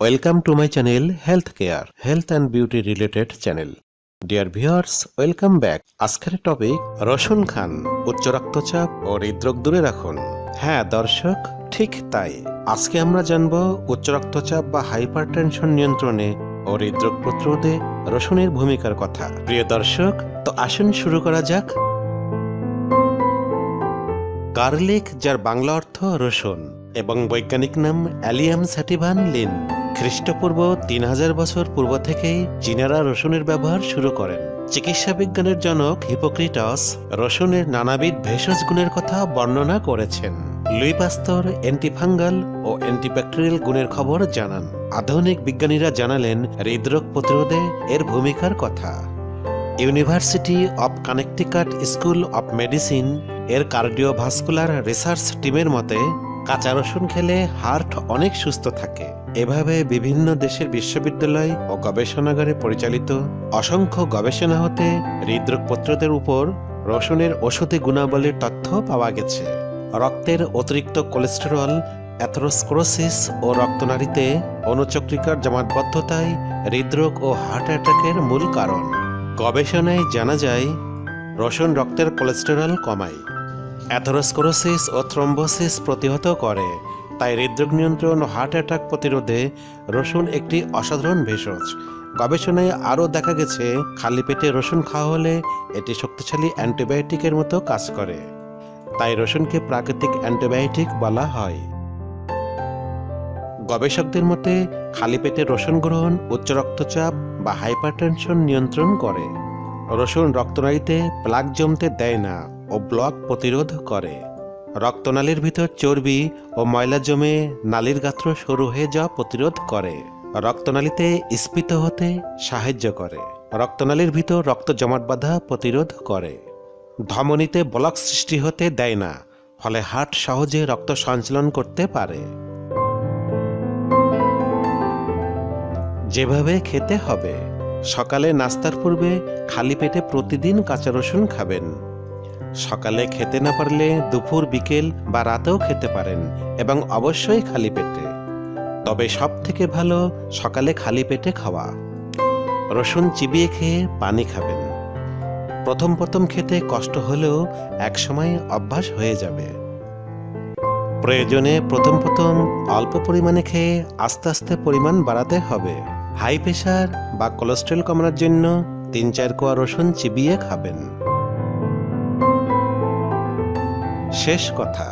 Welcome to my channel health care health and beauty related channel dear viewers welcome back আজকের topic রসুন খান, উচ্চ রক্তচাপ ও হৃদরোগ দূরে রাখুন। হ্যাঁ দর্শক, ঠিক তাই। আজকে আমরা জানব উচ্চ রক্তচাপ বা হাইপারটেনশন নিয়ন্ত্রণে ও হৃদরোগ প্রতিরোধে রসুনের ভূমিকার কথা। প্রিয় দর্শক, তো আসুন শুরু করা যাক। গার্লিক, যার বাংলা অর্থ রসুন। এবং বৈজ্ঞানিক নাম অ্যালিয়াম স্যাটিভান লিন, খ্রিস্টপূর্ব তিন হাজার বছর পূর্ব থেকেই চীনারা রসুনের ব্যবহার শুরু করেন। চিকিৎসা বিজ্ঞানের জনক হিপোক্রিটাস রসুনের নানাবিধ ভেষজ গুণের কথা বর্ণনা করেছেন। লুই পাস্তর, অ্যান্টিফাঙ্গাল ও অ্যান্টিব্যাকটেরিয়াল গুণের খবর জানান। আধুনিক বিজ্ঞানীরা জানালেন, হৃদরোগ প্রতিরোধে এর ভূমিকার কথা। University of Connecticut school of medicine এর কার্ডিওভাস্কুলার রিসার্চ টিমের মতে কাঁচা রসুন খেলে হার্ট অনেক সুস্থ থাকে। এভাবে বিভিন্ন দেশের বিশ্ববিদ্যালয় ও গবেষণাগারে পরিচালিত অসংখ্য গবেষণা হতে হৃদরোগ প্রতিরোধের উপর রসুনের ওষুধি গুণাবলীর তথ্য পাওয়া গেছে। রক্তের অতিরিক্ত কোলেস্টেরল অ্যাথেরোস্ক্লোসিস ও রক্তনারীতে অনুচক্রিকার জমাটবদ্ধতাই হৃদরোগ ও হার্ট অ্যাটাকের মূল কারণ। গবেষণায় জানা যায়, রসুন রক্তের কোলেস্টেরল কমায়। অ্যাথেরোস্কোরোসিস ও থ্রম্বোসিস প্রতিহত করে, তাই হৃদরোগ নিয়ন্ত্রণ ও হার্ট অ্যাটাক প্রতিরোধে রসুন একটি অসাধারণ ভেষজ। গবেষণায় আরও দেখা গেছে, খালি পেটে রসুন খাওয়া হলে এটি শক্তিশালী অ্যান্টিবায়োটিকের মতো কাজ করে, তাই রসুনকে প্রাকৃতিক অ্যান্টিবায়োটিক বলা হয়। গবেষকদের মতে, খালি পেটে রসুন গ্রহণ উচ্চ রক্তচাপ বা হাইপারটেনশন নিয়ন্ত্রণ করে। রসুন রক্তনালীতে প্লাক জমতে দেয় না ও ব্লক প্রতিরোধ করে। রক্তনালীর ভিতর চর্বি ও ময়লা জমে নালীর গাত্র সরু হয়ে যাওয়া প্রতিরোধ করে। রক্তনালীতে স্ফীত হতে সাহায্য করে। রক্তনালীর ভিতর রক্ত জমাট বাঁধা প্রতিরোধ করে। ধমনীতে ব্লক সৃষ্টি হতে দেয় না, ফলে হার্ট সহজে রক্ত সঞ্চালন করতে পারে। যেভাবে খেতে হবে। সকালে নাস্তার পূর্বে খালি পেটে প্রতিদিন কাঁচা রসুন খাবেন। সকালে খেতে না পারলে দুপুর, বিকেল বা রাতেও খেতে পারেন এবং অবশ্যই খালি পেটে। তবে সব থেকে ভালো সকালে খালি পেটে খাওয়া। রসুন চিবিয়ে খেয়ে পানি খাবেন। প্রথম প্রথম খেতে কষ্ট হলেও একসময় অভ্যাস হয়ে যাবে। প্রয়োজনে প্রথম প্রথম অল্প পরিমাণে খেয়ে আস্তে আস্তে পরিমাণ বাড়াতে হবে। হাই প্রেশার বা কোলেস্ট্রল কমানোর জন্য তিন চার কোয়া রসুন চিবিয়ে খাবেন। শেষ কথা,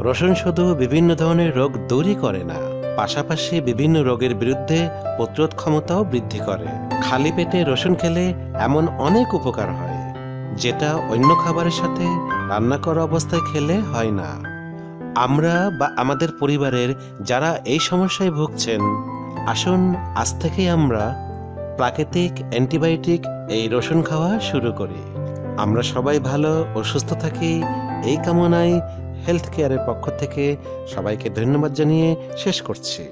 রসুন শুধু বিভিন্ন ধরনের রোগ দূরই করে না, পাশাপাশি বিভিন্ন রোগের বিরুদ্ধে প্রতিরোধ ক্ষমতাও বৃদ্ধি করে। খালি পেটে রসুন খেলে এমন অনেক উপকার হয়, যেটা অন্য খাবারের সাথে রান্না করা অবস্থায় খেলে হয় না। আমরা বা আমাদের পরিবারের যারা এই সমস্যায় ভুগছেন আসুন, আজ থেকেই আমরা প্রাকৃতিক অ্যান্টিবায়োটিক এই রসুন খাওয়া শুরু করি। আমরা সবাই ভালো ও সুস্থ থাকি, এই কামনায় হেলথ কেয়ারের পক্ষ থেকে সবাইকে ধন্যবাদ জানিয়ে শেষ করছি।